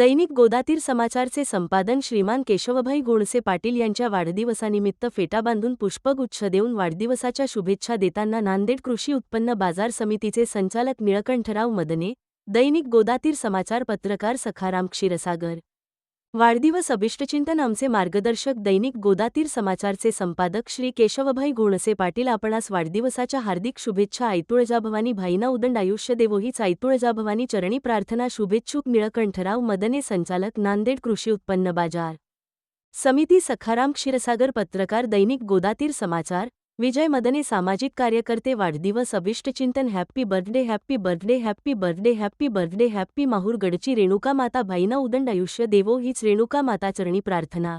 दैनिक गोदातीर समाचारचे संपादन श्रीमान केशवभाई गुणसे पाटील यांच्या वाढदिवसानिमित्त फेटा बांधून पुष्पगुच्छ देऊन वाढदिवसाच्या शुभेच्छा देताना नांदेड कृषी उत्पन्न बाजार समितीचे संचालक निळकंठराव मदने दैनिक गोदातीर समाचार पत्रकार सखाराम क्षीरसागर वाढदिवस अभिष्टचिंतन आमचे मार्गदर्शक दैनिक गोदातीर समाचारचे संपादक श्री केशवभाई गुणसे पाटील आपणास वाढदिवसाच्या हार्दिक शुभेच्छा ऐतुळजाभवानी भाईना उदंड आयुष्य देवो हीच चरणी प्रार्थना शुभेच्छुक निळकंठराव मदने संचालक नांदेड कृषी उत्पन्न बाजार समिती सखाराम क्षीरसागर पत्रकार दैनिक गोदातीर समाचार विजय मदने सामाजिक कार्यकर्ते वाढदिवस अभिष्टचिंतन happy birthday happy birthday happy birthday happy birthday happy माहूरगडची Renuka Mata भाईना उदंड आयुष्य देवो हीच रेणुका माता चरणी प्रार्थना.